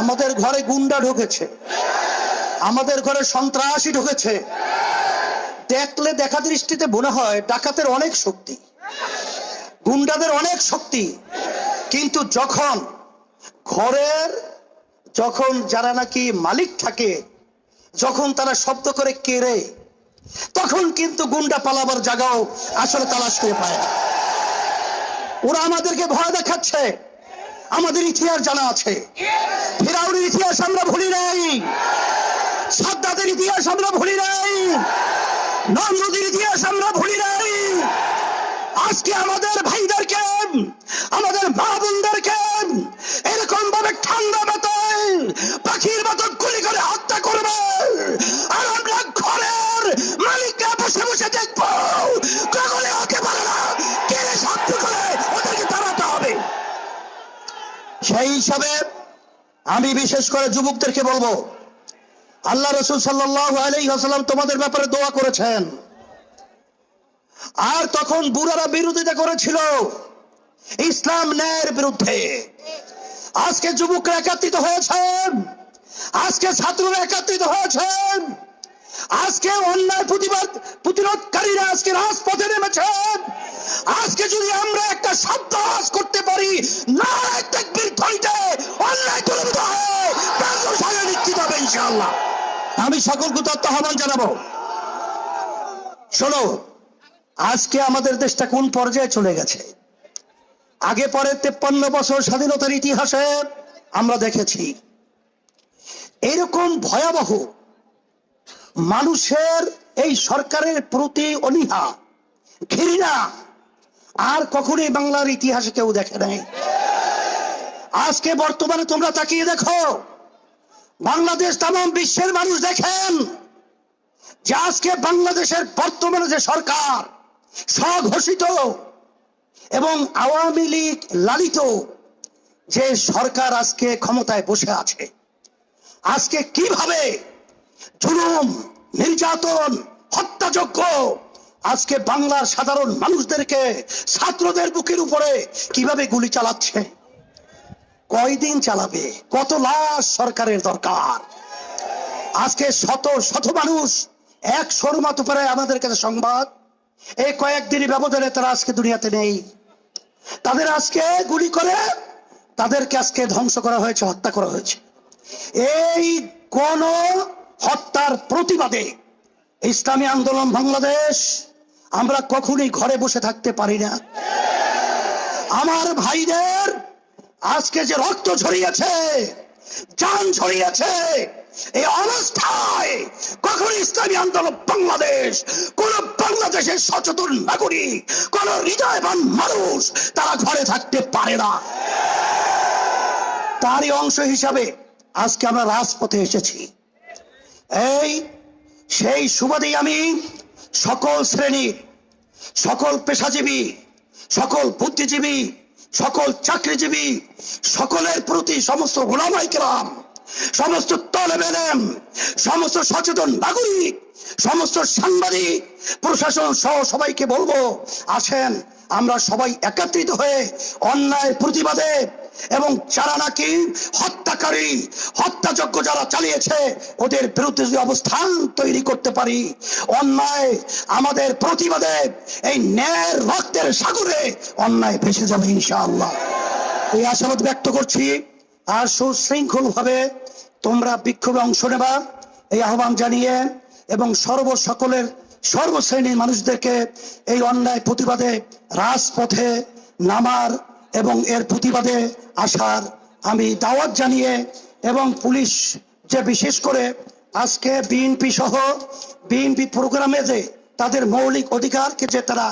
আমাদের ঘরে গুন্ডা ঢুকেছে। আমাদের ঘরে সন্ত্রাসী ঢুকেছে। দেখলে দেখা দৃষ্টিতে মনে হয় ডাকাতের অনেক শক্তি, গুন্ডাদের অনেক শক্তি। কিন্তু যখন ঘরের, যখন যারা নাকি মালিক থাকে, যখন তারা শব্দ করে কেড়ে, তখন কিন্তু গুন্ডা পালাবার জায়গাও আসলে তালাশ করে পায়। ওরা আমাদেরকে ভয় দেখাচ্ছে। আমাদের ইতিহাস জানা আছে। ফেরাউনের ইতিহাস আমরা ভুলি নাই। সাদ্দাদের ইতিহাস আমরা ভুলি নাই। নমরুদের ইতিহাস আমরা ভুলি নাই। আজকে আমাদের ভাইদেরকে, আমাদের মা বোনদেরকে এরকম ভাবে ঠান্ডা মাথায় পাখির মতো গুলি করে হত্যা করবে। আর আমরা ঘরের মালিকরা বসে বসে দেখব। কখনো হতে পারে না সেই হিসাবে আমি বিশেষ করে যুবকদেরকে বলব, আল্লাহ রসুল আলাইসাল্লাম তোমাদের ব্যাপারে দোয়া করেছেন। আর তখন বুড়ারা বিরোধিতা করেছিল ইসলাম ন্যায়ের বিরুদ্ধে। আজকে যুবকরা একত্রিত হয়েছেন, আজকে ছাত্ররা একত্রিত হয়েছেন, আজকে অন্যায় প্রতিবাদ, প্রতিরোধকারীরা আজকে রাজপথে নেমেছেন। আজকে যদি আমরা একটা শব্দ করতে পারি, না ইনশাআল্লাহ। আমি সকলকে তত্ত্ব আহ্বান জানাব। শোনো, আজকে আমাদের দেশটা কোন পর্যায়ে চলে গেছে? আগে পরে তেপ্পান্ন বছর স্বাধীনতার ইতিহাসে আমরা দেখেছি, এরকম ভয়াবহ মানুষের এই সরকারের প্রতি অনীহা, ঘৃণা আর কখনোই বাংলার ইতিহাসে কেউ দেখে নাই। আজকে বর্তমানে তোমরা তাকিয়ে দেখো বাংলাদেশ তাম বিশ্বের মানুষ দেখেন যে আজকে বাংলাদেশের বর্তমানে যে সরকার স্বঘোষিত এবং আওয়ামী লীগ লালিত যে সরকার আজকে ক্ষমতায় বসে আছে, আজকে কীভাবে জুলুম, নির্যাতন, হত্যাযজ্ঞ আজকে বাংলার সাধারণ মানুষদেরকে ছাত্রদের বুকের উপরে কীভাবে গুলি চালাচ্ছে? কয়দিন চালাবে? কত লাশ সরকারের দরকার? আজকে শত শত মানুষ এক সরমাত উপরে আমাদের কাছে সংবাদ। এই কয়েকদিনই ব্যবধানে তারা আজকে দুনিয়াতে নেই। তাদের আজকে গুলি করে তাদেরকে আজকে ধ্বংস করা হয়েছে, হত্যা করা হয়েছে। এই কোন হত্যার প্রতিবাদে ইসলামী আন্দোলন বাংলাদেশ আমরা কখনই ঘরে বসে থাকতে পারি না। আমার ভাইদের আজকে যে রক্ত ঝরিয়েছে, জান ঝরিয়েছে, এই অবস্থায় কখন ইসলামী আন্দোলন বাংলাদেশ, কোন বাংলাদেশের সচেতন নাগরিক, কোন হৃদয়বান মানুষ তারা ঘরে থাকতে পারে না। তারই অংশ হিসাবে আজকে আমরা রাজপথে এসেছি। এই, সেই সুবাদেই আমি সকল শ্রেণি সকল পেশাজীবী, সকল বুদ্ধিজীবী সকল চাকরিজীবী, সকলের প্রতি সমস্ত গোলামাইকরাম সমস্ত তলেবেলেম সমস্ত সচেতন নাগরিক, সমস্ত সাংবাদিক, প্রশাসন সহ সবাইকে বলব, আসেন আমরা সবাই একত্রিত হয়ে অন্যায় প্রতিবাদে এবং যারা নাকি হত্যাকারী, হত্যাযজ্ঞ যারা চালিয়েছে, ওদের বিরুদ্ধে যদি অবস্থান তৈরি করতে পারি, অন্যায় আমাদের প্রতিবাদে এই ন্যায়ের রক্তের সাগরে অন্যায় ভেসে যাবে ইনশাআল্লাহ। এই আশাবাদ ব্যক্ত করছি, আর সুশৃঙ্খল ভাবে তোমরা বিক্ষোভে অংশ নেবা, এই আহ্বান জানিয়ে এবং সর্ব সকলের সর্বশ্রেণীর মানুষদেরকে এই অন্যায় প্রতিবাদে রাজপথে নামার এবং এর প্রতিবাদে আসার আমি দাওয়াত জানিয়ে এবং পুলিশ যে বিশেষ করে আজকে বিএনপি সহ বিএনপি প্রোগ্রামে যে তাদের মৌলিক অধিকারকে যে তারা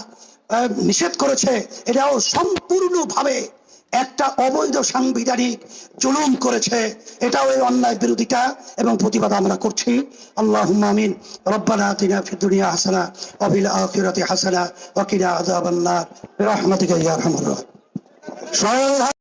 নিষেধ করেছে, এটাও সম্পূর্ণভাবে একটা অবৈধ সাংবিধানিক জুলুম করেছে, এটাও এই অন্যায় বিরোধিতা এবং প্রতিবাদ আমরা করছি। আল্লাহ আমিন। রব্বানা তিনা ফিদুনিয়া হাসানা অবিল আখিরাতি হাসানা, ওয়া কিনা আযাবান নার বিরহমাতিকা ইয়া আরহামার